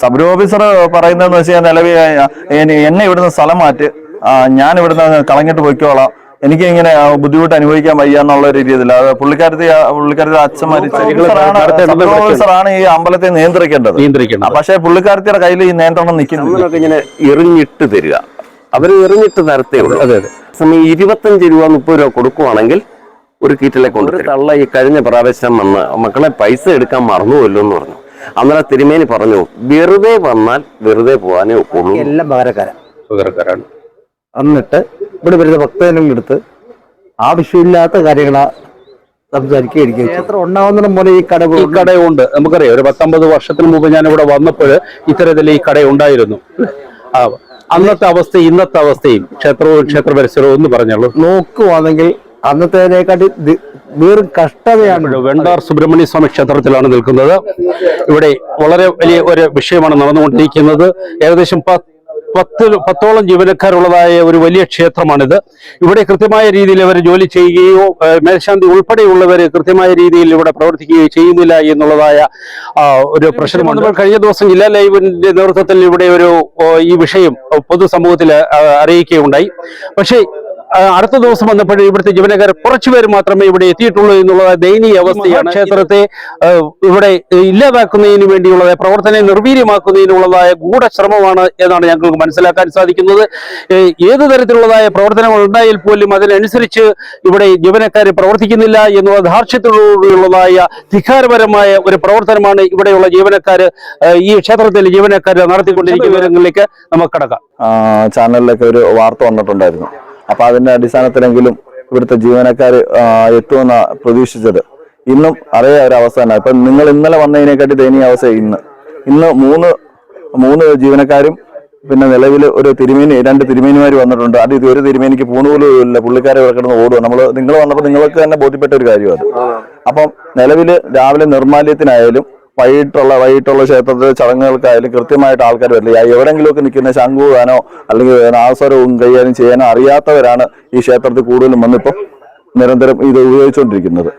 Sub officer പറയുന്നതെന്ന് വെച്ചാൽ നിലവിൽ എന്നെ- ഇവിടുന്ന് സ്ഥലം മാറ്റി. ഞാൻ ഇവിടുന്ന് കളഞ്ഞിട്ട് പോയിക്കോളാം. എനിക്ക് ഇങ്ങനെ ബുദ്ധിമുട്ട് അനുഭവിക്കാൻ വയ്യ എന്നുള്ള രീതിയിൽ അത് പുള്ളിക്കാരത്തി പുള്ളിക്കാരത്തി അച്ഛൻ മരിച്ച. സബ് ഈ അമ്പലത്തെ നിയന്ത്രിക്കേണ്ടത്. നിയന്ത്രിക്കണം പക്ഷേ പുള്ളിക്കാരത്തിയുടെ കയ്യിൽ ഈ നിയന്ത്രണം നിൽക്കുന്നു ഇങ്ങനെ എറിഞ്ഞിട്ട് തരിക. അവർ എറിഞ്ഞിട്ട് തരത്തേ ഉള്ളൂ അതെ അതെ. സമയം ഇരുപത്തഞ്ച് രൂപ മുപ്പത് രൂപ കൊടുക്കുവാണെങ്കിൽ ഒരു കീറ്റിലെ കൊണ്ട് ഒരു തള്ള ഈ കഴിഞ്ഞ പ്രാവശ്യം വന്ന് മക്കളെ പൈസ എടുക്കാൻ മറന്നുവല്ലോ എന്ന് പറഞ്ഞു. അന്നേരം തിരുമേനി പറഞ്ഞു വെറുതെ വന്നാൽ വെറുതെ പോകാനേ ഒക്കുള്ളൂ എല്ലാം പകരക്കാരാണ്. പകരക്കാരാണ്. എന്നിട്ട് ഇവിടെ വരുന്ന ഭക്തജനങ്ങൾ എടുത്ത് ആവശ്യമില്ലാത്ത കാര്യങ്ങളാ സംസാരിക്കുക ഇരിക്കുക ക്ഷേത്രം ഉണ്ടാവുന്നിടം പോലെ ഈ കട ഈ കടയുണ്ട്. നമുക്കറിയാം ഒരു പത്തൊമ്പത് വർഷത്തിന് മുമ്പ് ഞാൻ ഇവിടെ വന്നപ്പോൾ ഇത്തരത്തിൽ ഈ കട ഉണ്ടായിരുന്നു. ആ, അന്നത്തെ അവസ്ഥ ഇന്നത്തെ അവസ്ഥയും ക്ഷേത്രവും ക്ഷേത്ര പരിസരവും എന്ന് പറഞ്ഞോളൂ. നോക്കുവാണെങ്കിൽ അന്നത്തേതിനെക്കാട്ടി വീറും കഷ്ടതയാണ്. വെണ്ടാർ സുബ്രഹ്മണ്യ സ്വാമി ക്ഷേത്രത്തിലാണ് നിൽക്കുന്നത്. ഇവിടെ വളരെ വലിയ ഒരു വിഷയമാണ് നടന്നുകൊണ്ടിരിക്കുന്നത്. ഏകദേശം പത്ത് പത്ത് പത്തോളം ജീവനക്കാരുള്ളതായ ഒരു വലിയ ക്ഷേത്രമാണിത്. ഇവിടെ കൃത്യമായ രീതിയിൽ അവർ ജോലി ചെയ്യുകയോ മേൽശാന്തി ഉൾപ്പെടെയുള്ളവർ കൃത്യമായ രീതിയിൽ ഇവിടെ പ്രവർത്തിക്കുകയോ ചെയ്യുന്നില്ല എന്നുള്ളതായ ഒരു പ്രശ്നമാണ് നമ്മൾ കഴിഞ്ഞ ദിവസം ജില്ലാ ലൈവിന്റെ നേതൃത്വത്തിൽ ഇവിടെ ഒരു ഈ വിഷയം പൊതുസമൂഹത്തിൽ അറിയിക്കുകയുണ്ടായി. പക്ഷേ അടുത്ത ദിവസം വന്നപ്പോൾ ഇവിടുത്തെ ജീവനക്കാർ കുറച്ചുപേർ മാത്രമേ ഇവിടെ എത്തിയിട്ടുള്ളൂ എന്നുള്ള ദയനീയ അവസ്ഥയാണ്. ക്ഷേത്രത്തെ ഇവിടെ ഇല്ലാതാക്കുന്നതിന് വേണ്ടിയുള്ളത് പ്രവർത്തനം നിർവീര്യമാക്കുന്നതിനുള്ളതായ ഗൂഢശ്രമമാണ് എന്നാണ് ഞങ്ങൾക്ക് മനസ്സിലാക്കാൻ സാധിക്കുന്നത്. ഏത് തരത്തിലുള്ളതായ പ്രവർത്തനങ്ങൾ ഉണ്ടായാൽ പോലും അതിനനുസരിച്ച് ഇവിടെ ജീവനക്കാർ പ്രവർത്തിക്കുന്നില്ല എന്നുള്ള ധാർഷ്ട്യത്തോടുള്ളതായ ധിക്കാരപരമായ ഒരു പ്രവർത്തനമാണ് ഇവിടെയുള്ള ജീവനക്കാർ ഈ ക്ഷേത്രത്തിലെ ജീവനക്കാർ നടത്തിക്കൊണ്ടിരിക്കുന്ന വിവരങ്ങളിലേക്ക് നമുക്ക് കടക്കാം. ചാനലിലൊക്കെ ഒരു വാർത്ത വന്നിട്ടുണ്ടായിരുന്നു. അപ്പൊ അതിന്റെ അടിസ്ഥാനത്തിലെങ്കിലും ഇവിടുത്തെ ജീവനക്കാർ എത്തുമെന്ന പ്രതീക്ഷിച്ചത്. ഇന്നും അതേ ഒരു അവസ്ഥ തന്നെ. ഇപ്പൊ നിങ്ങൾ ഇന്നലെ വന്നതിനെക്കാട്ടി ദയനീയ അവസ്ഥ ഇന്ന്. ഇന്ന് മൂന്ന് മൂന്ന് ജീവനക്കാരും പിന്നെ നിലവിൽ ഒരു തിരുമേനി രണ്ട് തിരുമേനിമാർ വന്നിട്ടുണ്ട്. അത് ഇത് ഒരു തിരുമേനിക്ക് പൂണ് പോലും ഇല്ല. പുള്ളിക്കാരെ കിടന്ന് ഓടുക നമ്മൾ നിങ്ങൾ വന്നപ്പോൾ നിങ്ങൾക്ക് തന്നെ ബോധ്യപ്പെട്ട ഒരു കാര്യമാണ് അപ്പം നിലവിൽ രാവിലെ നിർമാല്യത്തിനായാലും വൈകിട്ടുള്ള വൈകിട്ടുള്ള ക്ഷേത്രത്തിലെ ചടങ്ങുകൾക്കായാലും കൃത്യമായിട്ട് ആൾക്കാർ വരില്ല. എവിടെയെങ്കിലുമൊക്കെ നിൽക്കുന്ന ശംഖുവാനോ പോകാനോ അല്ലെങ്കിൽ ആസ്വരവും കൈകാര്യം ചെയ്യാനോ അറിയാത്തവരാണ് ഈ ക്ഷേത്രത്തിൽ കൂടുതലും വന്നിപ്പോ നിരന്തരം ഇത് ഉപയോഗിച്ചുകൊണ്ടിരിക്കുന്നത്.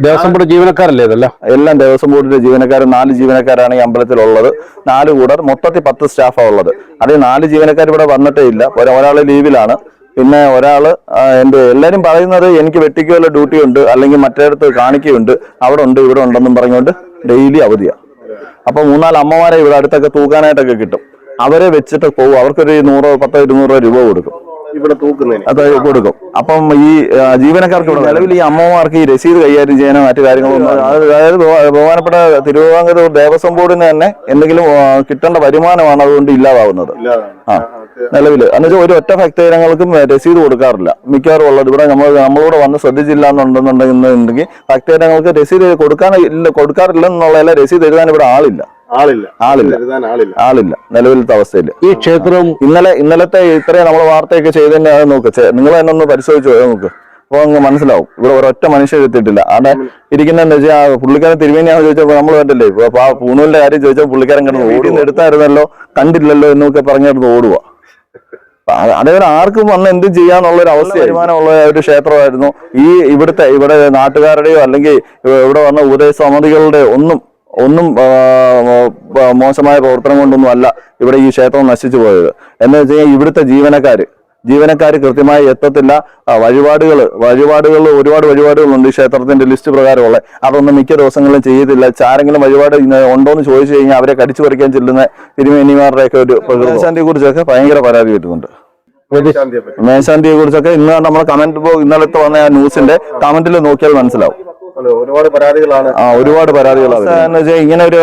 ദേവസ്വം ബോർഡ് ജീവനക്കാരല്ലേ ഇതല്ല? എല്ലാം ദേവസ്വം ബോർഡിന്റെ ജീവനക്കാർ നാല് ജീവനക്കാരാണ് ഈ അമ്പലത്തിൽ ഉള്ളത് നാല് കൂടർ മൊത്തത്തിൽ പത്ത് സ്റ്റാഫാണ് ഉള്ളത്. അതിൽ നാല് ജീവനക്കാർ ഇവിടെ വന്നിട്ടേ ഇല്ല. ഒര- ഒരാൾ ലീവിലാണ്. പിന്നെ ഒരാൾ ആ, എന്ത് എല്ലാരും പറയുന്നത് എനിക്ക് വെട്ടിക്കുവല്ല ഡ്യൂട്ടി ഉണ്ട് അല്ലെങ്കിൽ മറ്റേടത്ത് കാണിക്കുന്നുണ്ട് അവിടെ ഉണ്ട് ഇവിടെ ഉണ്ടെന്നും പറഞ്ഞുകൊണ്ട് ഡെയിലി അവധിയാ. അപ്പൊ മൂന്നാൽ അമ്മമാരെ ഇവിടെ അടുത്തൊക്കെ തൂക്കാനായിട്ടൊക്കെ കിട്ടും. അവരെ വെച്ചിട്ട് പോകും അവർക്കൊരു നൂറോ പത്തോ ഇരുന്നൂറോ രൂപ കൊടുക്കും. ഇവിടെ അത് കൊടുക്കും. അപ്പം ഈ ജീവനക്കാർക്ക് ഇവിടെ നിലവിൽ ഈ അമ്മമാർക്ക് ഈ രസീത് കൈകാര്യം ചെയ്യാനോ മറ്റു കാര്യങ്ങളൊന്നും അത് അതായത് ബഹു- ബഹുമാനപ്പെട്ട തിരുവിതാംകൂർ ദേവസ്വം ബോർഡിന് തന്നെ എന്തെങ്കിലും കിട്ടേണ്ട വരുമാനമാണ് അതുകൊണ്ട് ഇല്ലാതാവുന്നത്. ആ. നിലവിൽ. എന്നുവെച്ചാൽ ഒരു ഒറ്റ ഭക്തജനങ്ങൾക്കും രസീത് കൊടുക്കാറില്ല. മിക്കവാറും ഉള്ളത് ഇവിടെ നമ്മൾ നമ്മളോട് വന്ന് ശ്രദ്ധിച്ചില്ല എന്നുണ്ടെന്നുണ്ടെങ്കിൽ ഭക്തജനങ്ങൾക്ക് രസീത് കൊടുക്കാൻ ഇല്ല കൊടുക്കാറില്ല എന്നുള്ളതല്ല രസീത് എഴുതാൻ ഇവിടെ ആളില്ല. ആളില്ല. നിലവിലത്തെ അവസ്ഥയിൽ ഈ ക്ഷേത്രം ഇന്നലെ ഇന്നലത്തെ ഇത്രയും നമ്മൾ വാർത്തയൊക്കെ ചെയ്തതിന്റെ അത് നോക്ക്. നിങ്ങൾ തന്നെ ഒന്ന് പരിശോധിച്ചു നോക്ക്. അപ്പൊ അങ്ങ് മനസ്സിലാവും. ഇവിടെ ഒരൊറ്റ മനുഷ്യൻ എത്തിയിട്ടില്ല അവിടെ ഇരിക്കുന്ന എന്താ വെച്ചാൽ പുള്ളിക്കാരൻ തിരുമേനിയാന്ന് ചോദിച്ചപ്പോൾ നമ്മൾ കണ്ടില്ലേ ഇപ്പൊ അപ്പൊ ആ പൂണൂലിന്റെ കാര്യം ചോദിച്ചാൽ പുള്ളിക്കാരൻ കിടന്ന് ഓടി എടുത്തായിരുന്നല്ലോ കണ്ടില്ലല്ലോ എന്നൊക്കെ പറഞ്ഞിരുന്നു ഓടുക അത് അതേപോലെ ആർക്കും വന്ന് എന്തും ചെയ്യാന്നുള്ള ഒരു അവസ്ഥ വരുമാനമുള്ള ഒരു ക്ഷേത്രമായിരുന്നു. ഈ ഇവിടുത്തെ ഇവിടെ നാട്ടുകാരുടെയോ അല്ലെങ്കിൽ ഇവിടെ വന്ന ഉപദേശ സമിതികളുടെയോ ഒന്നും ഒന്നും മോശമായ പ്രവർത്തനം കൊണ്ടൊന്നും അല്ല ഇവിടെ ഈ ക്ഷേത്രം നശിച്ചു പോയത്. എന്ന് വെച്ച് കഴിഞ്ഞാൽ ഇവിടുത്തെ ജീവനക്കാര് ജീവനക്കാർ കൃത്യമായി എത്തത്തില്ല. വഴിപാടുകൾ വഴിപാടുകൾ ഒരുപാട് വഴിപാടുകളുണ്ട് ഈ ക്ഷേത്രത്തിന്റെ ലിസ്റ്റ് പ്രകാരമുള്ള. അതൊന്നും മിക്ക ദിവസങ്ങളിലും ചെയ്യത്തില്ല. ചാരെങ്കിലും വഴിപാട് ഉണ്ടോ എന്ന് ചോദിച്ചു കഴിഞ്ഞാൽ അവരെ കടിച്ചു പറിക്കാൻ ചെല്ലുന്ന തിരുമേനിമാരുടെയൊക്കെ ഒരു പ്രകൃതിശാന്തിയെ കുറിച്ചൊക്കെ ഭയങ്കര പരാതി കിട്ടുന്നുണ്ട്. മേശാന്തിയെ കുറിച്ചൊക്കെ ഇന്ന് നമ്മൾ കമന്റ് ഇന്നലത്തെ വന്ന ആ ന്യൂസിന്റെ കമന്റിൽ നോക്കിയാൽ മനസ്സിലാവും. ഒരുപാട് പരാതികളാണ്. ആ ഒരുപാട് പരാതികളാണ് എന്ന് വെച്ചാൽ ഇങ്ങനെ ഒരു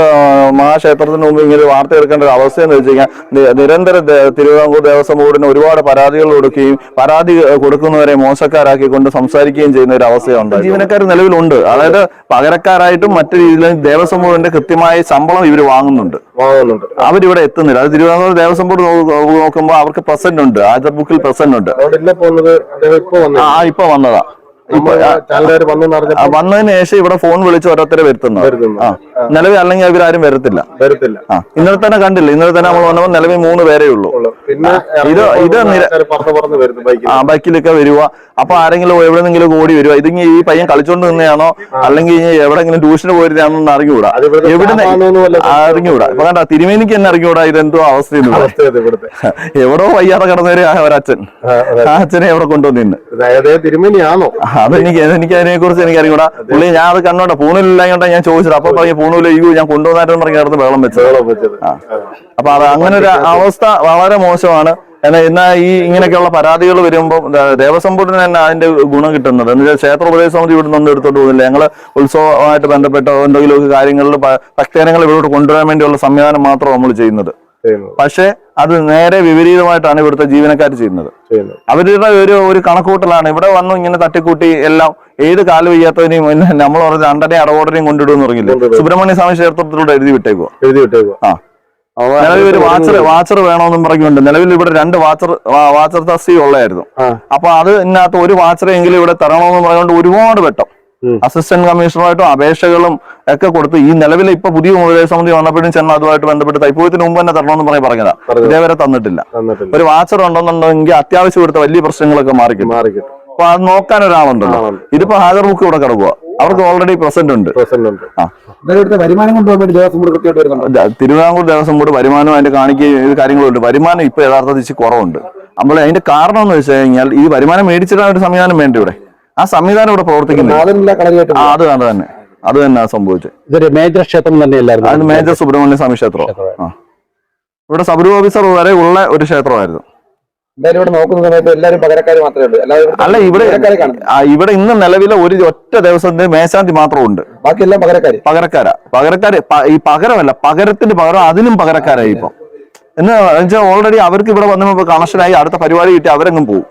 മഹാക്ഷേത്രത്തിന് മുമ്പ് ഇങ്ങനെ ഒരു വാർത്ത എടുക്കേണ്ട ഒരു അവസ്ഥ എന്ന് വെച്ച് കഴിഞ്ഞാൽ നിരന്തരം തിരുവിതാംകൂർ ദേവസ്വം ബോർഡിന് ഒരുപാട് പരാതികൾ കൊടുക്കുകയും പരാതി കൊടുക്കുന്നവരെ മോശക്കാരാക്കിക്കൊണ്ട് സംസാരിക്കുകയും ചെയ്യുന്ന ഒരു അവസ്ഥയുണ്ട് ജീവനക്കാർ നിലവിലുണ്ട്. അതായത് പകരക്കാരായിട്ടും മറ്റു രീതിയിലും ദേവസ്വം ബോർഡിന്റെ കൃത്യമായ ശമ്പളം ഇവർ വാങ്ങുന്നുണ്ട്. വാങ്ങുന്നുണ്ട്. അവരിവിടെ എത്തുന്നില്ല. അത് തിരുവിതാംകൂർ ദേവസ്വം ബോർഡ് നോക്കുമ്പോൾ അവർക്ക് പ്രസന്റ് ഉണ്ട്. ആദ്യ ബുക്കിൽ പ്രസന്റ് ഉണ്ട്. ആ ഇപ്പൊ വന്നതാ. വന്നതിന് ശേഷം ഇവിടെ ഫോൺ വിളിച്ച് ഓരോരുത്തരെ വരുത്തുന്നു. നിലവിൽ അല്ലെങ്കിൽ അവരാരും വരത്തില്ല. വരത്തില്ല. ഇന്നലെ തന്നെ കണ്ടില്ല. ഇന്നലെ തന്നെ നമ്മൾ വന്നപ്പോൾ നിലവിൽ മൂന്ന് പേരേ ഉള്ളൂ. പിന്നെ ഇത് ഇത് ആ ബൈക്കിലൊക്കെ വരുക. അപ്പൊ ആരെങ്കിലും എവിടെന്നെങ്കിലും ഓടി വരുക. ഇതിങ്ങി ഈ പയ്യൻ കളിച്ചോണ്ട് നിന്നെയാണോ അല്ലെങ്കിൽ എവിടെങ്കിലും ട്യൂഷന് അറിഞ്ഞുകൂടാ. ഇവിടുത്തെ എവിടുന്ന് അല്ല. ആ, അറിഞ്ഞുകൂടാ. ഇപ്പൊ കണ്ട തിരുമേനിക്ക് തന്നെ അറിഞ്ഞുകൂടാ ഇതെന്തോ അവസ്ഥ ഇത് എവിടോ വയ്യാതെ കിടന്നവര് ഒരച്ഛൻ. ആ, അച്ഛനെ എവിടെ കൊണ്ടുവന്നിന്ന് ഇത് തിരുമേനിയാണോ? അതെനിക്ക് എനിക്ക് അതിനെ കുറിച്ച് എനിക്ക് അറിയൂടാ പുള്ളി ഞാൻ അത് കണ്ടോട്ടെ പൂണിലില്ലായോണ്ടാ ഞാൻ ചോദിച്ചത്. അപ്പൊ പറഞ്ഞു പൂണൂൽ അയ്യോ ഞാൻ കൊണ്ടുവന്നായിട്ട് പറഞ്ഞു കിടന്ന് വെള്ളം വെച്ചത്. അപ്പൊ അത് അങ്ങനെ ഒരു അവസ്ഥ വളരെ മോശമാണ്. എന്നാ ഈ ഇങ്ങനെയൊക്കെയുള്ള പരാതികൾ വരുമ്പോൾ ദേവസ്വം ബോർഡിന് തന്നെ അതിന്റെ ഗുണം കിട്ടുന്നത്. എന്ന് വെച്ചാൽ ക്ഷേത്ര ഉപദേശ സമിതി ഇവിടെ നിന്ന് എടുത്തോണ്ട് പോകുന്നില്ല. ഞങ്ങൾ ഉത്സവമായിട്ട് ബന്ധപ്പെട്ട എന്തെങ്കിലുമൊക്കെ കാര്യങ്ങളിൽ ഭക്തജനങ്ങൾ ഇവിടോട്ട് കൊണ്ടുവരാൻ വേണ്ടിയുള്ള സംവിധാനം മാത്രം നമ്മൾ ചെയ്യുന്നത്. പക്ഷേ അത് നേരെ വിപരീതമായിട്ടാണ് ഇവിടുത്തെ ജീവനക്കാർ ചെയ്യുന്നത്. അവരുടെ ഒരു ഒരു കണക്കൂട്ടലാണ് ഇവിടെ വന്നു ഇങ്ങനെ തട്ടിക്കൂട്ടി എല്ലാം ഏത് കാൽ വയ്യാത്തവനെയും നമ്മൾ പറഞ്ഞ രണ്ടനെ അടവോടനെയും കൊണ്ടിടുമെന്ന് പറഞ്ഞില്ലേ. സുബ്രഹ്മണ്യ സ്വാമി ക്ഷേത്രത്തിലൂടെ എഴുതി വിട്ടേക്കുക എഴുതി വിട്ടേക്കുക ആ. നിലവിൽ ഒരു വാച്ചർ വാച്ചർ വേണമെന്നും പറഞ്ഞുകൊണ്ട് നിലവിൽ ഇവിടെ രണ്ട് വാച്ചർ വാച്ചർ തസ്തി ഉള്ളായിരുന്നു. അപ്പൊ അത് ഇതിനകത്ത് ഒരു വാച്ചറെങ്കിലും ഇവിടെ തരണമെന്ന് പറഞ്ഞുകൊണ്ട് ഒരുപാട് വെട്ടം. അസിസ്റ്റന്റ് കമ്മീഷണറുമായിട്ടും അപേക്ഷകളും ഒക്കെ കൊടുത്ത് ഈ നിലവിൽ ഇപ്പൊ പുതിയ ഉപദേശ സമിതി വന്നപ്പോഴും ചെന്ന അതുമായിട്ട് ബന്ധപ്പെട്ട് തൈപ്പൂയത്തിന് മുമ്പ് തന്നെ തരണമെന്ന് പറഞ്ഞ് പറഞ്ഞതാ. പറഞ്ഞതാ. ഇതേവരെ തന്നിട്ടില്ല. ഒരു വാച്ചർ ഉണ്ടെന്നുണ്ടെങ്കിൽ അത്യാവശ്യം ഇവിടുത്തെ വലിയ പ്രശ്നങ്ങളൊക്കെ മാറിക്കും അപ്പൊ അത് നോക്കാൻ ഒരാളുണ്ടല്ലോ. ഇതിപ്പോ ഹാജർ ബുക്ക് ഇവിടെ കിടക്കുക അവർക്ക് ഓൾറെഡി പ്രസന്റ് ഉണ്ട്. വരുമാനം തിരുവിതാംകൂർ ദേവസ്വം ബോർഡ് വരുമാനം അതിന്റെ കാണിക്കുകയും ഇത് കാര്യങ്ങളുണ്ട്. വരുമാനം ഇപ്പൊ യഥാർത്ഥത്തിൽ കുറവുണ്ട്. നമ്മൾ അതിന്റെ കാരണം എന്ന് വെച്ച് കഴിഞ്ഞാൽ ഈ വരുമാനം മേടിച്ചിടാൻ ഒരു സംവിധാനം വേണ്ട ഇവിടെ? ആ സംവിധാനം ഇവിടെ പ്രവർത്തിക്കുന്നു നാളിനുള്ള കളരിയായിട്ട് ആ അത് അത് തന്നെ. അത് തന്നെ സംഭവിച്ചത് ഇതൊരു മേജർ ക്ഷേത്രം അത് തന്നെയല്ലായിരുന്നു മേജർ സുബ്രഹ്മണ്യ സ്വാമി ക്ഷേത്രം. ഇവിടെ സബ് ഓഫീസർ വരെ ഉള്ള ഒരു ക്ഷേത്രമായിരുന്നു. ഇവിടെ നോക്കുന്ന സമയത്ത് എല്ലാവരും പകരക്കാർ മാത്രമേ ഉള്ളൂ. അല്ല ഇവിടെ ഇവിടെ ഇന്ന് നിലവിലെ ഒരു ഒറ്റ ദിവസത്തിന്റെ മേശാന്തി മാത്രമുണ്ട്. ബാക്കിയെല്ലാം പകരക്കാര്. പകരക്കാരാ. പകരക്കാര് ഈ പകരമല്ല പകരത്തിന്റെ പകരം അതിനും പകരക്കാരായി ഇപ്പൊ. എന്ന് വെച്ചാൽ ഓൾറെഡി അവർക്ക് ഇവിടെ വന്നപ്പോ കണക്ഷനായി അടുത്ത പരിപാടി കിട്ടി അവരെങ്ങും പോകും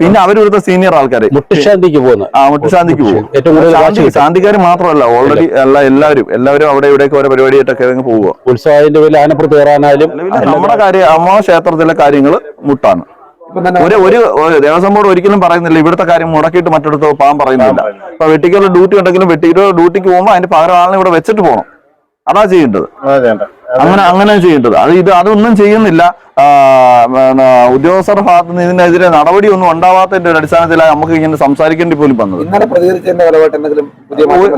പിന്നെ അവരിവിടുത്തെ സീനിയർ ആൾക്കാരെ. മുട്ടുശാന്തിക്ക് പോകുന്നു. ആ മുട്ടുശാന്തിക്ക് പോകും. ഏറ്റവും കൂടുതൽ വാശി ശാന്തിക്കാര് മാത്രമല്ല ഓൾറെഡി അല്ല എല്ലാവരും എല്ലാവരും അവിടെ ഇവിടെയൊക്കെ ഓരോ പരിപാടിയായിട്ടൊക്കെ അങ്ങ് പോവുക. ഉത്സവത്തിന്റെ പേരിൽ ആനപ്പുറത്ത് കയറാനായാലും നമ്മുടെ കാര്യം അമ്മ ക്ഷേത്രത്തിലെ കാര്യങ്ങൾ മുട്ടാണ്. ഒരു ഒരു ദേവസ്വം ബോർഡ് ഒരിക്കലും പറയുന്നില്ല ഇവിടുത്തെ കാര്യം മുടക്കിയിട്ട് മറ്റിടത്ത് പോകാൻ പറയുന്നില്ല. ഇപ്പൊ വെട്ടിക്കുള്ള ഡ്യൂട്ടി ഉണ്ടെങ്കിലും വെട്ടിക്കുള്ള ഡ്യൂട്ടിക്ക് പോകുമ്പോൾ അതിന്റെ പകരം ആളിനെ ഇവിടെ വെച്ചിട്ട് പോകണം. അതാ ചെയ്യേണ്ടത്. അങ്ങനെ അങ്ങനെ ചെയ്യേണ്ടത്. അത് ഇത് അതൊന്നും ചെയ്യുന്നില്ല. ഉദ്യോഗസ്ഥർ ഭാഗത്ത് നിന്ന് ഇതിനെതിരെ നടപടി ഒന്നും ഉണ്ടാവാത്തതിന്റെ ഒരു അടിസ്ഥാനത്തിലാണ് നമുക്ക് ഇങ്ങനെ സംസാരിക്കേണ്ടി പോലും വന്നത്. ഇന്നലെ പ്രതികരിച്ചതിന്റെ ഫലമായിട്ട് എന്തെങ്കിലും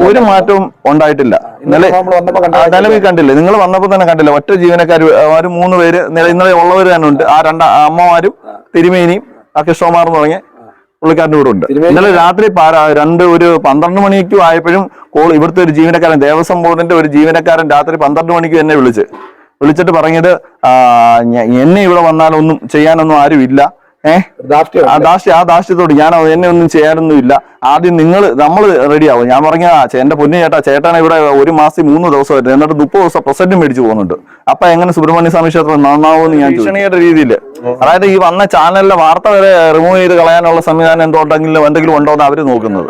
ഒരു- മാറ്റവും ഉണ്ടായിട്ടില്ല. ഇന്നലെ നിലവിൽ കണ്ടില്ല. നിങ്ങൾ വന്നപ്പോൾ തന്നെ കണ്ടില്ല. ഒറ്റ ജീവനക്കാർ ഒരു മൂന്ന് പേര് നില- ഇന്നലെ ഉള്ളവർ തന്നെ ഉണ്ട്. ആ രണ്ട് അമ്മമാരും തിരുമേനിയും എന്ന് തുടങ്ങിയ പുള്ളിക്കാരന്റെ കൂടെ ഉണ്ട്. ഇന്നലെ രാത്രി രണ്ട് ഒരു പന്ത്രണ്ട് മണിക്കും ആയപ്പോഴും കോൾ ഇവിടുത്തെ ഒരു ജീവനക്കാരൻ ദേവസ്വം ബോർഡിന്റെ ഒരു ജീവനക്കാരൻ രാത്രി പന്ത്രണ്ട് മണിക്ക് എന്നെ വിളിച്ച്. വിളിച്ചിട്ട് പറഞ്ഞത് എന്നെ ഇവിടെ വന്നാലൊന്നും ചെയ്യാനൊന്നും ആരും ഇല്ല ദാഷ്ട്യത്തോട് ഞാൻ എന്നെ ഒന്നും ചെയ്യാനൊന്നും ഇല്ല ആദ്യം നിങ്ങൾ നമ്മൾ റെഡിയാവും ഞാൻ പറഞ്ഞ എന്റെ പൊന്നു ചേട്ടാ ചേട്ടാണ് ഇവിടെ ഒരു മാസം മൂന്ന് ദിവസമായിട്ട് എന്നിട്ട് മുപ്പത് ദിവസം പ്രസന്റ് മേടിച്ചു പോകുന്നുണ്ട്. അപ്പൊ എങ്ങനെ സുബ്രഹ്മണ്യ സ്വാമി ക്ഷേത്രം നന്നാവുമെന്ന് ഞാൻ ഭീഷണിയുടെ രീതിയിൽ അതായത് ഈ വന്ന ചാനലിലെ വാർത്ത വരെ റിമൂവ് ചെയ്ത് കളയാനുള്ള സംവിധാനം എന്തുണ്ടെങ്കിലും എന്തെങ്കിലും ഉണ്ടോ എന്ന് അവർ നോക്കുന്നത്.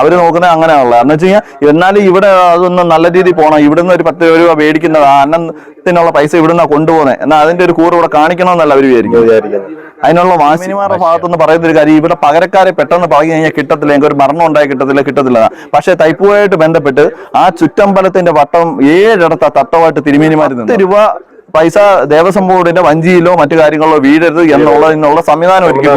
അവർ നോക്കുന്നത്. അങ്ങനെയാണല്ലോ എന്ന് വെച്ച് കഴിഞ്ഞാൽ എന്നാലും ഇവിടെ അതൊന്നും നല്ല രീതിയിൽ പോകണം ഇവിടുന്ന് ഒരു പത്ത് രൂപ മേടിക്കുന്നത് അന്നത്തിനുള്ള പൈസ ഇവിടുന്ന് കൊണ്ടുപോകുന്നത് എന്നാൽ അതിന്റെ ഒരു കൂറ് ഇവിടെ കാണിക്കണമെന്നല്ല അവർ വിചാരിക്കും അതിനുള്ള വാസിനിമാരുടെ ഭാഗത്തുനിന്ന് പറയുന്ന ഒരു കാര്യം ഇവിടെ പകരക്കാരെ പെട്ടെന്ന് പറഞ്ഞു കഴിഞ്ഞാൽ കിട്ടത്തില്ല എനിക്ക് ഒരു മരണം ഉണ്ടായി കിട്ടത്തില്ല കിട്ടത്തില്ല പക്ഷേ തൈപ്പൂവായിട്ട് ബന്ധപ്പെട്ട് ആ ചുറ്റമ്പലത്തിന്റെ വട്ടം ഏഴിടത്ത തട്ടമായിട്ട് തിരുമേനിമാർ പത്ത് രൂപ പൈസ ദേവസ്വം ബോർഡിന്റെ വഞ്ചിയിലോ മറ്റു കാര്യങ്ങളിലോ വീഴരുത് എന്നുള്ളതിനുള്ള സംവിധാനം ഒരുക്കി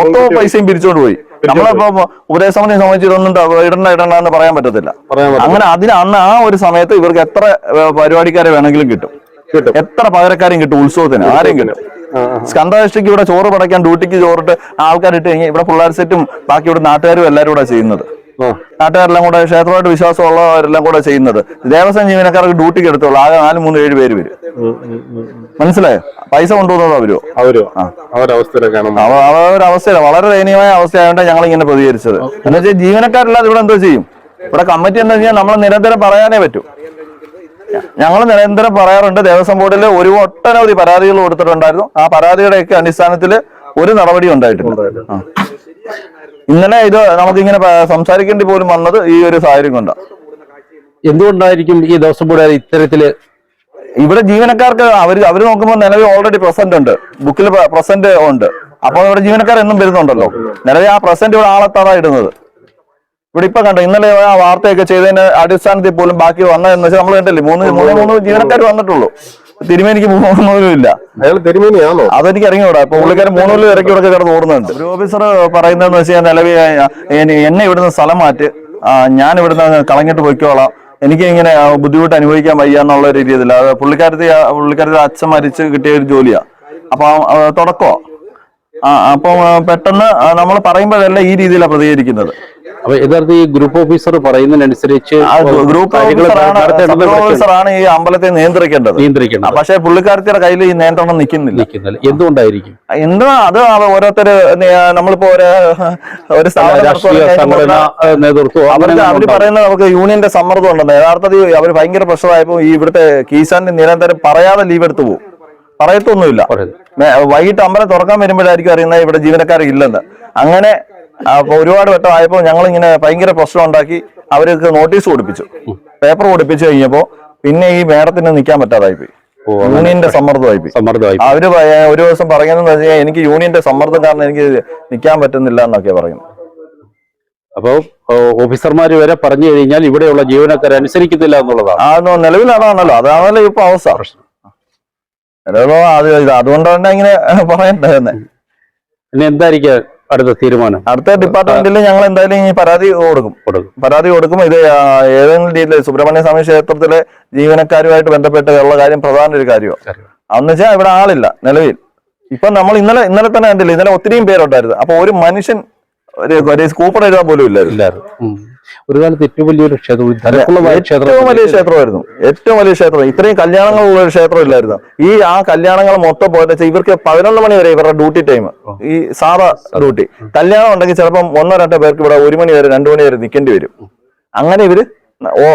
മൊത്തം പൈസയും പിരിച്ചോണ്ട് പോയി. നമ്മളിപ്പോ ഉപദേശമനെ സംബന്ധിച്ച് ഇതൊന്നും ഇടണ്ട ഇടണ്ട എന്ന് പറയാൻ പറ്റത്തില്ല. അങ്ങനെ അതിന് അന്ന് ആ ഒരു സമയത്ത് ഇവർക്ക് എത്ര പരിപാടിക്കാരെ വേണമെങ്കിലും കിട്ടും. കിട്ടും. എത്ര പകരക്കാരും കിട്ടും ഉത്സവത്തിന്? ആരെയും കിട്ടും? സ്കന്ധാഷ്ടിക്ക് ഇവിടെ ചോറ് പടയ്ക്കാൻ ഡ്യൂട്ടിക്ക് ചോറിട്ട് ആൾക്കാർ ഇട്ട് കഴിഞ്ഞാൽ ഇവിടെ പിള്ളേർ സെറ്റും ബാക്കി ഇവിടെ നാട്ടുകാരും എല്ലാവരും കൂടെ ചെയ്യുന്നത്. നാട്ടുകാരെല്ലാം കൂടെ ക്ഷേത്രമായിട്ട് വിശ്വാസമുള്ളവരെല്ലാം കൂടെ ചെയ്യുന്നത്. ദേവസ്വം ജീവനക്കാർക്ക് ഡ്യൂട്ടിക്ക് എടുത്തോളൂ. ആകെ നാല് മൂന്ന് ഏഴ് പേര് വരും. മനസ്സിലായോ? പൈസ കൊണ്ടുപോകുന്നത് അവരോ. അവരോ? ആ. അവരവസ്ഥയിലൊക്കെയാണ് അവ അവരുടെ അവസ്ഥയില്ല വളരെ ദയനീയമായ അവസ്ഥയായതുകൊണ്ട് ഞങ്ങൾ ഇങ്ങനെ പ്രതികരിച്ചത് എന്നുവെച്ചാൽ ജീവനക്കാരല്ലാതെ ഇവിടെ എന്തോ ചെയ്യും? ഇവിടെ കമ്മിറ്റി എന്താ വെച്ചാൽ നമ്മൾ നിരന്തരം പറയാനേ പറ്റൂ. ഞങ്ങൾ നിരന്തരം പറയാറുണ്ട് ദേവസ്വം ബോർഡിൽ ഒരു ഒട്ടനവധി പരാതികൾ കൊടുത്തിട്ടുണ്ടായിരുന്നു. ആ പരാതിയുടെയൊക്കെ അടിസ്ഥാനത്തിൽ ഒരു നടപടി ഉണ്ടായിട്ടുണ്ട് ഇങ്ങനെ ഇന്നലെ ഇത് നമുക്കിങ്ങനെ സംസാരിക്കേണ്ടി പോലും വന്നത് ഈ ഒരു സാഹചര്യം കൊണ്ടാണ് എന്തുകൊണ്ടായിരിക്കും ഈ ദേവസ്വം ബോർഡ് ഇത്തരത്തിൽ ഇവിടെ ജീവനക്കാർക്ക് അവർ അവർ നോക്കുമ്പോൾ നിലവിൽ ഓൾറെഡി പ്രസന്റ് ഉണ്ട്. ബുക്കിൽ പ്രസന്റ് ഉണ്ട്. അപ്പോൾ ഇവിടെ ജീവനക്കാർ എന്നും വരുന്നുണ്ടല്ലോ. നിലവിൽ ആ പ്രസന്റ് ഇവിടെ ആളെത്താറാ ഇടുന്നത് ഇവിടെ ഇപ്പൊ കണ്ടോ ഇന്നലെ ആ വാർത്തയൊക്കെ ചെയ്തതിന്റെ അടിസ്ഥാനത്തിൽ പോലും ബാക്കി വന്നതെന്ന് വെച്ചാൽ നമ്മൾ കണ്ടല്ലേ മൂന്ന് മൂന്ന് മൂന്ന് ജീവനക്കാർ വന്നിട്ടുള്ളൂ. തിരുമേനിക്ക് ഇല്ല. അയാൾ തിരുമേനിയാണോ അതെനിക്ക് ഇറങ്ങിവിടാ ഇപ്പൊ പുള്ളിക്കാരൻ മൂന്നു ഇറക്കി ഇവിടെ കിടന്ന് ഓടുന്നുണ്ട്. ഒരു ഓഫീസർ പറയുന്നതെന്ന് വെച്ചാൽ നിലവിൽ എന്നെ ഇവിടുന്ന് സ്ഥലം മാറ്റി. ഞാൻ ഇവിടുന്ന് കളഞ്ഞിട്ട് പൊയ്ക്കോളാം. എനിക്ക് ഇങ്ങനെ ബുദ്ധിമുട്ട് അനുഭവിക്കാൻ വയ്യ എന്നുള്ള ഒരു രീതിയിൽ അത് പുള്ളിക്കാരത്തി പുള്ളിക്കാരത്തി അച്ഛൻ മരിച്ച് കിട്ടിയ ഒരു ജോലിയാ. അപ്പൊ തുടക്കോ? ആ അപ്പം പെട്ടെന്ന് നമ്മൾ പറയുമ്പോഴല്ല ഈ രീതിയിലാണ് പ്രതികരിക്കുന്നത്. അപ്പൊ യഥാർത്ഥ ഈ ഗ്രൂപ്പ് ഓഫീസർ പറയുന്നതിനനുസരിച്ച് ഗ്രൂപ്പ് ഓഫീസറാണ് ഈ അമ്പലത്തെ നിയന്ത്രിക്കേണ്ടത്. നിയന്ത്രിക്കണം പക്ഷെ പുള്ളിക്കാരത്തിയുടെ കയ്യിൽ ഈ നിയന്ത്രണം നിൽക്കുന്നില്ല. നിൽക്കുന്നില്ല. എന്തുകൊണ്ടായിരിക്കും? എന്താ അത് ഓരോരുത്തര് നമ്മളിപ്പോ ഒരു ഒരു സ്ഥാപനം രാഷ്ട്രീയ സംഘടന നേതൃത്വം അവർക്ക് അവർ പറയുന്നത് നമുക്ക് യൂണിയന്റെ സമ്മർദ്ദം ഉണ്ടെന്ന്. യഥാർത്ഥത്തിൽ അവർ ഭയങ്കര പ്രഷറായപ്പോ ഈ ഇവിടുത്തെ കീസാന്റെ നിരന്തരം പറയാതെ ലീവ് എടുത്തു പോകും പറയത്തൊന്നുമില്ല. വൈകിട്ട് അമ്പലം തുറക്കാൻ വരുമ്പോഴായിരിക്കും അറിയുന്നത് ഇവിടെ ജീവനക്കാർ ഇല്ലെന്ന് അങ്ങനെ അപ്പൊ ഒരുപാട് വട്ടം ആയപ്പോ ഞങ്ങൾ ഇങ്ങനെ ഭയങ്കര പ്രശ്നം ഉണ്ടാക്കി അവർക്ക് നോട്ടീസ് കൊടുപ്പിച്ചു. പേപ്പർ കൊടുപ്പിച്ചു കഴിഞ്ഞപ്പോ പിന്നെ ഈ മേഡത്തിന് നിൽക്കാൻ പറ്റാതായി പോയി യൂണിയന്റെ സമ്മർദ്ദമായി പോയി സമ്മർദ്ദമായി അവർ ഒരു ദിവസം പറയുന്നത് വെച്ചാൽ എനിക്ക് യൂണിയന്റെ സമ്മർദ്ദം കാരണം എനിക്ക് നിൽക്കാൻ പറ്റുന്നില്ല എന്നൊക്കെ പറയുന്നു അപ്പോൾ ഓഫീസർമാർ വരെ പറഞ്ഞു കഴിഞ്ഞാൽ ഇവിടെയുള്ള ജീവനക്കാരെ അനുസരിക്കുന്നില്ല എന്നുള്ളതാണ്. നിലവിൽ അതാണല്ലോ അതാണല്ലോ ഇപ്പൊ അവസ്ഥ. നിലവിലോ അത് അതുകൊണ്ടാണ് ഇങ്ങനെ പറയണ്ടെന്നെ പിന്നെ എന്തായിരിക്കും? അടുത്ത തീരുമാനം. അടുത്ത ഡിപ്പാർട്ട്മെന്റിൽ ഞങ്ങൾ എന്തായാലും ഈ പരാതി കൊടുക്കും. കൊടുക്കും. പരാതി കൊടുക്കും. ഇത് ഏതെങ്കിലും രീതിയിൽ സുബ്രഹ്മണ്യ സ്വാമി ക്ഷേത്രത്തിലെ ജീവനക്കാരുമായിട്ട് ബന്ധപ്പെട്ട് ഉള്ള കാര്യം പ്രധാന ഒരു കാര്യമാണ്. അന്ന് വെച്ചാൽ ഇവിടെ ആളില്ല നിലവിൽ. ഇപ്പൊ നമ്മൾ ഇന്നലെ ഇന്നലെ തന്നെ കണ്ടില്ല ഇന്നലെ ഒത്തിരിയും പേരുണ്ടായിരുന്നു. അപ്പൊ ഒരു മനുഷ്യൻ ഒരു സ്കൂപ്പർ കൂപ്പൺ എഴുതാൻ പോലും ഇല്ലായിരുന്നു. ഒരു കാലത്ത് ഏറ്റവും വലിയൊരു ക്ഷേത്രം ഏറ്റവും വലിയ ക്ഷേത്രമായിരുന്നു. ഏറ്റവും വലിയ ക്ഷേത്രം. ഇത്രയും കല്യാണങ്ങളുള്ള ഒരു ക്ഷേത്രം ഇല്ലായിരുന്നു ഈ ആ കല്യാണങ്ങൾ മൊത്തം പോയിട്ട് വെച്ചാൽ ഇവർക്ക് പതിനൊന്ന് മണി വരെ ഇവരുടെ ഡ്യൂട്ടി ടൈം. ഈ സാധാ ഡ്യൂട്ടി. കല്യാണം ഉണ്ടെങ്കിൽ ചിലപ്പം ഒന്നോ രണ്ടോ പേർക്ക് ഇവിടെ ഒരു മണി വരെ രണ്ടു മണി വരെ നിൽക്കേണ്ടി വരും. അങ്ങനെ ഇവർ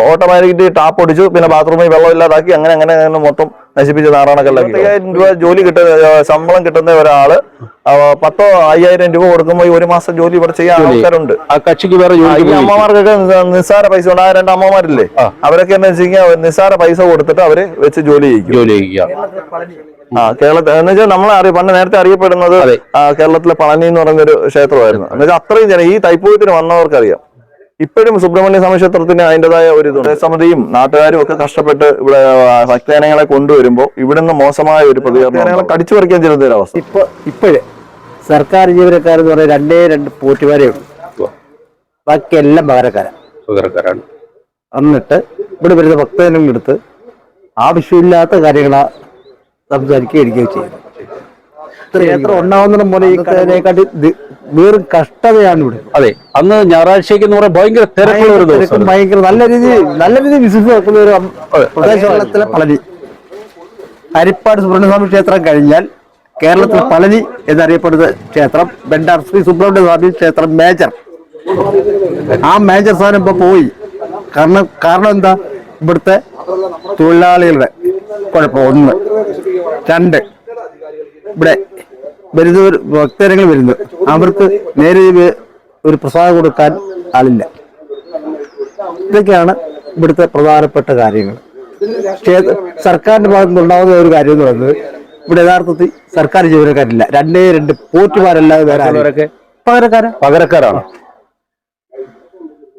ഓട്ടോമാറ്റിക് ടാപ്പ് ഒടിച്ചു പിന്നെ ബാത്റൂമിൽ വെള്ളം ഇല്ലാതാക്കി അങ്ങനെ അങ്ങനെ അങ്ങനെ മൊത്തം നശിപ്പിച്ച് നാറാണക്കല്ലാക്കി അയ്യായിരം രൂപ ജോലി കിട്ടുന്ന ശമ്പളം കിട്ടുന്ന ഒരാൾ പത്തോ അയ്യായിരം രൂപ കൊടുക്കുമ്പോൾ ഒരു മാസം ജോലി ഇവിടെ ചെയ്യാൻ ആൾക്കാരുണ്ട്. കക്ഷിക്ക് വേറെ ഈ അമ്മമാർക്കൊക്കെ നിസ്സാര പൈസ ഉണ്ട്. ആ രണ്ട് അമ്മമാരില്ലേ? അവരൊക്കെ എന്താ വെച്ച് കഴിഞ്ഞാൽ നിസ്സാര പൈസ കൊടുത്തിട്ട് അവർ വെച്ച് ജോലി ചെയ്യിക്കും. ജോലി ആ കേരളത്തിൽ എന്ന് വെച്ചാൽ നമ്മളെ അറിയ പണ്ട് നേരത്തെ അറിയപ്പെടുന്നത് കേരളത്തിലെ പളനി എന്ന് പറയുന്ന ഒരു ക്ഷേത്രമായിരുന്നു. എന്ന് വെച്ചാൽ അത്രയും ജനം ഈ തൈപ്പൂയത്തിന് വന്നവർക്കറിയാം. ഇപ്പോഴും സുബ്രഹ്മണ്യ സ്വാമി ക്ഷേത്രത്തിന് അതിന്റെതായ ഒരു ഇതുണ്ട്. സമിതിയും നാട്ടുകാരും ഒക്കെ കഷ്ടപ്പെട്ട് ഇവിടെ ഭക്തജനങ്ങളെ കൊണ്ടുവരുമ്പോൾ ഇവിടുന്ന് മോശമായ ഒരു പ്രതികരണം കടിച്ചു പറിക്കാൻ ചെയ്യുന്ന ഒരു അവസ്ഥ. ഇപ്പൊ ഇപ്പോഴേ സർക്കാർ ജീവനക്കാരെന്ന് പറഞ്ഞാൽ രണ്ടേ രണ്ട് പോറ്റുമാരേ ഉള്ളൂ. ബാക്കി എല്ലാം പകരക്കാരാണ് പകരക്കാരാണ്. എന്നിട്ട് ഇവിടെ വരുന്ന ഭക്തജനങ്ങളെടുത്ത് ആവശ്യമില്ലാത്ത കാര്യങ്ങളാ സംസാരിക്കുകയും ഇരിക്കുകയും ചെയ്യുന്നു എത്ര ഉണ്ടാവുന്നതിനും പോലെ ഈ കഥയിനെക്കാട്ടി വേറും കഷ്ടതയാണ് ഇവിടെ. അതെ അന്ന് ഞായറാഴ്ചയ്ക്ക് എന്ന് പറയാൻ ഭയങ്കര തിരക്കുള്ള ഒരു ദിവസം ഭയങ്കര നല്ല രീതി നല്ല രീതി ബിസിനസ് നടക്കുന്ന ഒരു പ്രദേശത്തിലെ പളനി. ഹരിപ്പാട് സുബ്രഹ്മണ്യസ്വാമി ക്ഷേത്രം കഴിഞ്ഞാൽ കേരളത്തിലെ പളനി എന്നറിയപ്പെടുന്ന ക്ഷേത്രം ബണ്ടാർ ശ്രീ സുബ്രഹ്മണ്യസ്വാമി ക്ഷേത്രം മേജർ ആ മേജർ സ്ഥാനം ഇപ്പൊ പോയി. കാരണം കാരണം എന്താ? ഇവിടുത്തെ തൊഴിലാളികളുടെ കുഴപ്പം. ഒന്ന്. രണ്ട്. ഇവിടെ വരുന്നവർ ഭക്തജനങ്ങൾ വരുന്നു അവർക്ക് നേരെ ഒരു പ്രസാദം കൊടുക്കാൻ ആളില്ല. ഇതൊക്കെയാണ് ഇവിടുത്തെ പ്രധാനപ്പെട്ട കാര്യങ്ങൾ. സർക്കാരിന്റെ ഭാഗത്ത് നിന്നുണ്ടാകുന്ന ഒരു കാര്യം എന്ന് പറയുന്നത് ഇവിടെ യഥാർത്ഥത്തിൽ സർക്കാർ ജീവനക്കാരില്ല. രണ്ടേ രണ്ട് പോറ്റുമാരല്ലാതെ വേറെ പകരക്കാരാ? പകരക്കാരാണ്?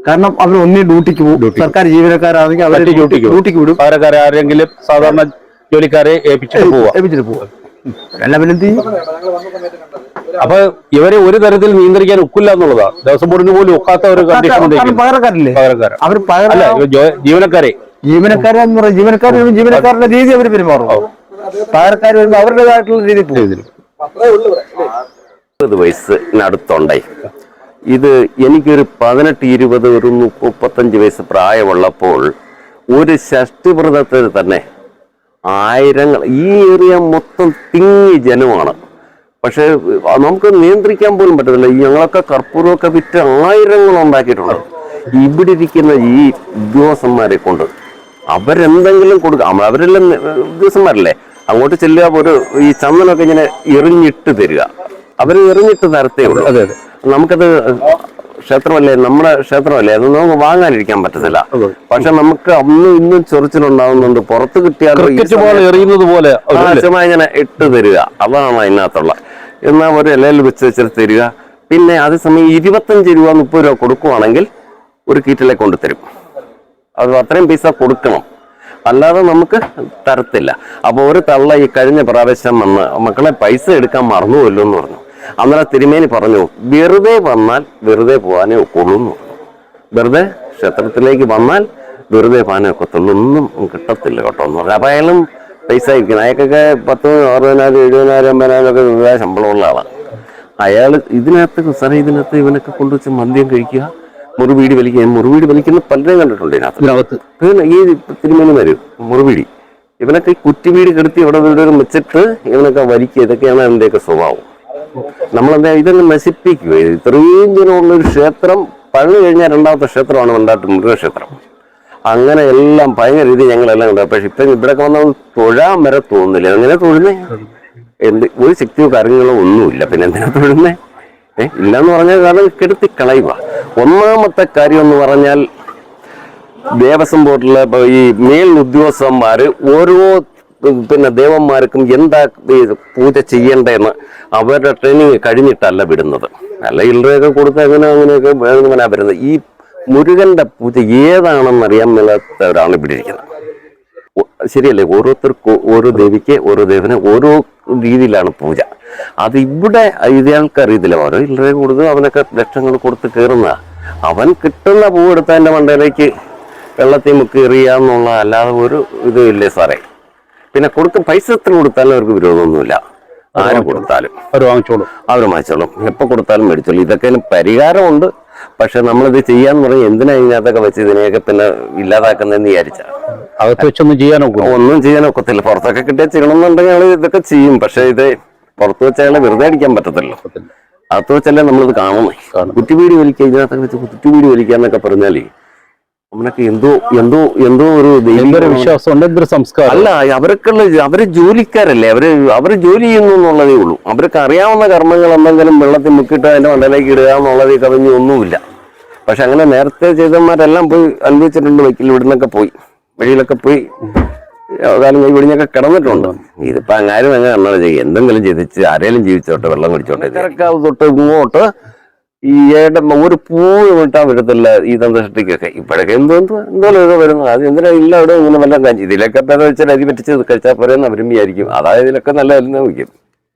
കാരണം അവർ ഒന്നേ ഡ്യൂട്ടിക്ക് പോകും. സർക്കാർ ജീവനക്കാരാണെങ്കിൽ അവർ ഡ്യൂട്ടിക്ക് ഡ്യൂട്ടിക്ക് വിടും. പകരക്കാരെ ആരെങ്കിലും സാധാരണ ജോലിക്കാരെ ഏൽപ്പിച്ചിട്ട് പോവാ. ഏൽപ്പിച്ചിട്ട് പോവാ. എല്ലാം പിന്നെ? അപ്പൊ ഇവരെ ഒരു തരത്തിൽ നിയന്ത്രിക്കാൻ ഒക്കില്ല എന്നുള്ളതാ. ദേവസ്വം ബോർഡിന് പോലും ഒക്കാത്ത ഒരു കണ്ടീഷൻ പകരക്കാരില്ലേ പകരക്കാരൻ. അവർ ജീവനക്കാരെ. ജീവനക്കാരെന്ന് പറയും ജീവനക്കാർ ജീവനക്കാരുടെ രീതി അവർ പെരുമാറും. പകരക്കാർ വരുമ്പോൾ അവരുടേതായിട്ടുള്ള രീതി മുപ്പത് വയസ്സിനടുത്തുണ്ടായി ഇത് എനിക്കൊരു പതിനെട്ട് ഇരുപത് ഒരു മുപ്പ- മുപ്പത്തഞ്ച് വയസ്സ് പ്രായമുള്ളപ്പോൾ ഒരു ഷഷ്ടിവ്രതത്തിൽ തന്നെ ആയിരങ്ങൾ ഈ ഏരിയ മൊത്തം തിങ്ങി ജനമാണ്. പക്ഷേ നമുക്ക് നിയന്ത്രിക്കാൻ പോലും പറ്റത്തില്ല. ഈ ഞങ്ങളൊക്കെ കർപ്പൂരമൊക്കെ വിറ്റ് ആയിരങ്ങൾ ഉണ്ടാക്കിയിട്ടുണ്ട്. ഇവിടെ ഇരിക്കുന്ന ഈ ഉദ്യോഗസ്ഥന്മാരെ കൊണ്ട് അവരെന്തെങ്കിലും കൊടുക്കുക അവരെല്ലാം ഉദ്യോഗസ്ഥന്മാരല്ലേ? അങ്ങോട്ട് ചെല്ലുക ഒരു ഈ ചന്ദനമൊക്കെ ഇങ്ങനെ എറിഞ്ഞിട്ട് തരിക. അവർ എറിഞ്ഞിട്ട് തരത്തേ ഉള്ളൂ. നമുക്കത് ക്ഷേത്രമല്ലേ? നമ്മുടെ ക്ഷേത്രമല്ലേ? അത് നമുക്ക് വാങ്ങാനിരിക്കാൻ പറ്റത്തില്ല. പക്ഷെ നമുക്ക് അന്നും ഇന്നും ചെറുച്ചിലുണ്ടാവുന്നുണ്ട്. പുറത്ത് കിട്ടിയാൽ എറിയുന്നത് പോലെ? ആവശ്യമായി ഇങ്ങനെ ഇട്ട് തരിക. അതാണ് അതിനകത്തുള്ള. എന്നാൽ ഒരു ഇലയിൽ വെച്ച് വെച്ചിട്ട് തരിക. പിന്നെ അതേസമയം ഇരുപത്തഞ്ച് രൂപ മുപ്പത് രൂപ കൊടുക്കുവാണെങ്കിൽ ഒരു കീറ്റിലേക്ക് കൊണ്ടുതരും അത് അത്രയും പൈസ കൊടുക്കണം. അല്ലാതെ നമുക്ക് തരത്തില്ല. അപ്പോൾ ഒരു തള്ള ഈ കഴിഞ്ഞ പ്രാവശ്യം വന്ന് മക്കളെ പൈസ എടുക്കാൻ മറന്നു എന്ന് പറഞ്ഞു. അന്നേരം തിരുമേനി പറഞ്ഞു വെറുതെ വന്നാൽ വെറുതെ പോകാനേ ഒക്കുള്ളൂ എന്ന് പറഞ്ഞു. വെറുതെ ക്ഷേത്രത്തിലേക്ക് വന്നാൽ വെറുതെ പോകാനേ ഒക്കത്തുള്ളൂ. ഒന്നും കിട്ടത്തില്ല കേട്ടോ എന്ന് പറഞ്ഞു. അപ്പം അയാളും പൈസ ഇരിക്കണം അയാൾക്കൊക്കെ പത്ത് അറുപതിനായിരം എഴുപതിനായിരം അമ്പതിനായിരം ഒക്കെ രൂപ ശമ്പളമുള്ള ആളാണ്. അയാൾ ഇതിനകത്ത് സാറേ ഇതിനകത്ത് ഇവനൊക്കെ കൊണ്ടുവച്ച് മദ്യം കഴിക്കുക. മുറിവീടി വലിക്കുക. മുറിവീട് വലിക്കുന്ന പലരെയും കണ്ടിട്ടുണ്ട് ഇതിനകത്ത്. ഈ തിരുമേനി വരും മുറിവീടി. ഇവനൊക്കെ ഈ കുറ്റിവീട് കെടുത്തി ഇവിടെ വീട് വെച്ചിട്ട് ഇവനൊക്കെ വലിക്കുക. ഇതൊക്കെയാണ് അതിന്റെയൊക്കെ സ്വഭാവം. നമ്മളെന്താ ഇതൊന്ന് നശിപ്പിക്കുക ഇത്രയും ഒരു ക്ഷേത്രം പഴു കഴിഞ്ഞാൽ രണ്ടാമത്തെ ക്ഷേത്രമാണ് മണ്ടാട്ട് മൃഗക്ഷേത്രം അങ്ങനെ എല്ലാം ഭയങ്കര രീതി ഞങ്ങളെല്ലാം കണ്ടു. പക്ഷെ ഇപ്പം ഇവിടെയൊക്കെ വന്നാൽ തൊഴാൻ വരെ തോന്നുന്നില്ല. എങ്ങനെ തൊഴുന്നേ? എന്ത് ഒരു ശക്തിയോ കാര്യങ്ങളോ ഒന്നുമില്ല. പിന്നെ എന്തിനാ തൊഴുന്നേ? ഏ ഇല്ലെന്ന് പറഞ്ഞാൽ കാരണം കെടുത്തി കളയുക ഒന്നാമത്തെ കാര്യം എന്ന് പറഞ്ഞാൽ ദേവസ്വം ബോർഡിലെ ഈ മേൽ ഉദ്യോഗസ്ഥന്മാർ ഓരോ പിന്നെ ദേവന്മാർക്കും എന്താ പൂജ ചെയ്യേണ്ടതെന്ന് അവരുടെ ട്രെയിനിങ് കഴിഞ്ഞിട്ടല്ല വിടുന്നത്. അല്ല ഇല്ലറയൊക്കെ കൊടുത്ത് അങ്ങനെ അങ്ങനെയൊക്കെ അങ്ങനെ വരുന്നത്. ഈ മുരുകന്റെ പൂജ ഏതാണെന്ന് അറിയാൻ മേലാത്തവരാണ് ഇവിടെ ഇരിക്കുന്നത്. ശരിയല്ലേ? ഓരോരുത്തർക്കും ഓരോ ദേവിക്ക് ഓരോ ദേവന് ഓരോ രീതിയിലാണ് പൂജ. അത് ഇവിടെ ഇയാൾക്ക് അറിയത്തില്ല ഓരോ ഇല്ലറ കൊടുത്ത് അവനൊക്കെ ലക്ഷങ്ങൾ കൊടുത്ത് കയറുന്ന അവൻ കിട്ടുന്ന പൂ എന്റെ മണ്ടയിലേക്ക് വെള്ളത്തിൽ മുക്കി എറിയാന്നുള്ള അല്ലാതെ ഒരു ഇതും ഇല്ലേ സാറേ? പിന്നെ കൊടുക്കും പൈസ എത്ര കൊടുത്താലും അവർക്ക് വിരോധമൊന്നുമില്ല. ആര് കൊടുത്താലും. അവർ വാങ്ങിച്ചോളും. അവർ വാങ്ങിച്ചോളും. എപ്പോ കൊടുത്താലും മേടിച്ചോളും. ഇതൊക്കെ പരിഹാരമുണ്ട്. പക്ഷെ നമ്മളിത് ചെയ്യാന്ന് പറഞ്ഞ എന്തിനാ ഇതിനകത്തൊക്കെ വെച്ച് ഇതിനെയൊക്കെ പിന്നെ ഇല്ലാതാക്കുന്നതെന്ന് വിചാരിച്ച. അകത്ത് വെച്ചൊന്നും ചെയ്യാൻ ഒന്നും ചെയ്യാനൊക്കത്തില്ല പുറത്തൊക്കെ കിട്ടിയാൽ ചെയ്യണമെന്നുണ്ടെങ്കിൽ ഞങ്ങൾ ഇതൊക്കെ ചെയ്യും. പക്ഷെ ഇത് പുറത്ത് വെച്ച് അയാളെ വെറുതെ അടിക്കാൻ പറ്റത്തില്ലോ. അകത്ത് വെച്ചല്ലേ നമ്മളിത് കാണുന്നേ കുറ്റിപീടി വലിക്കുക ഇതിനകത്തൊക്കെ വെച്ച് കുറ്റിപീടി വലിക്കുക എന്നൊക്കെ പറഞ്ഞാലേ നമ്മളൊക്കെ എന്തോ എന്തോ എന്തോ ഒരു എന്തൊരു വിശ്വാസം ഉണ്ട് എന്തൊരു സംസ്കാരം. അല്ല അവർക്കുള്ള അവർ ജോലിക്കാരല്ലേ അവർ അവർ ജോലി ചെയ്യുന്നു എന്നുള്ളതേ ഉള്ളൂ. അവർക്ക് അറിയാവുന്ന കർമ്മങ്ങൾ എന്തെങ്കിലും വെള്ളത്തിൽ മുക്കിയിട്ട് അതിന്റെ മണ്ടയിലേക്ക് ഇടുക എന്നുള്ളത് കവിഞ്ഞ് ഒന്നുമില്ല. പക്ഷെ അങ്ങനെ നേരത്തെ ചെയ്തന്മാരെല്ലാം പോയി അനുഭവിച്ചിട്ടുണ്ട് വൈക്കിൽ ഇവിടുന്നൊക്കെ പോയി വഴിയിലൊക്കെ പോയി കാലം കൈ പിടിഞ്ഞൊക്കെ കിടന്നിട്ടുണ്ട്. ഇതിപ്പോ അങ്ങാരും അങ്ങനെ എന്തെങ്കിലും ചെയ്തിച്ച് ആരെങ്കിലും ജീവിച്ചോട്ടെ വെള്ളം കുടിച്ചോട്ടെ തിരക്കാവ് തൊട്ട് ഇങ്ങോട്ട് ഈ ഏട്ട ഒരു പൂ വിട്ടാൻ പറ്റത്തില്ല ഈ തന്തഷ്ടിക്കൊക്കെ ഇപ്പോഴൊക്കെ എന്തോ എന്തോ എന്തോലും ഇതൊക്കെ വരുന്നത് അത് എന്തിനാ ഇല്ല അവിടെ ഇങ്ങനെ വല്ലതും കാഞ്ചി ഇതിലൊക്കെ പേద വെച്ചാൽ അരി പറ്റിച്ച് കഴിച്ചാൽ പോരെന്ന് അവരും വിചാരിക്കും. അതായത് ഇതിലൊക്കെ നല്ല അരി വയ്ക്കും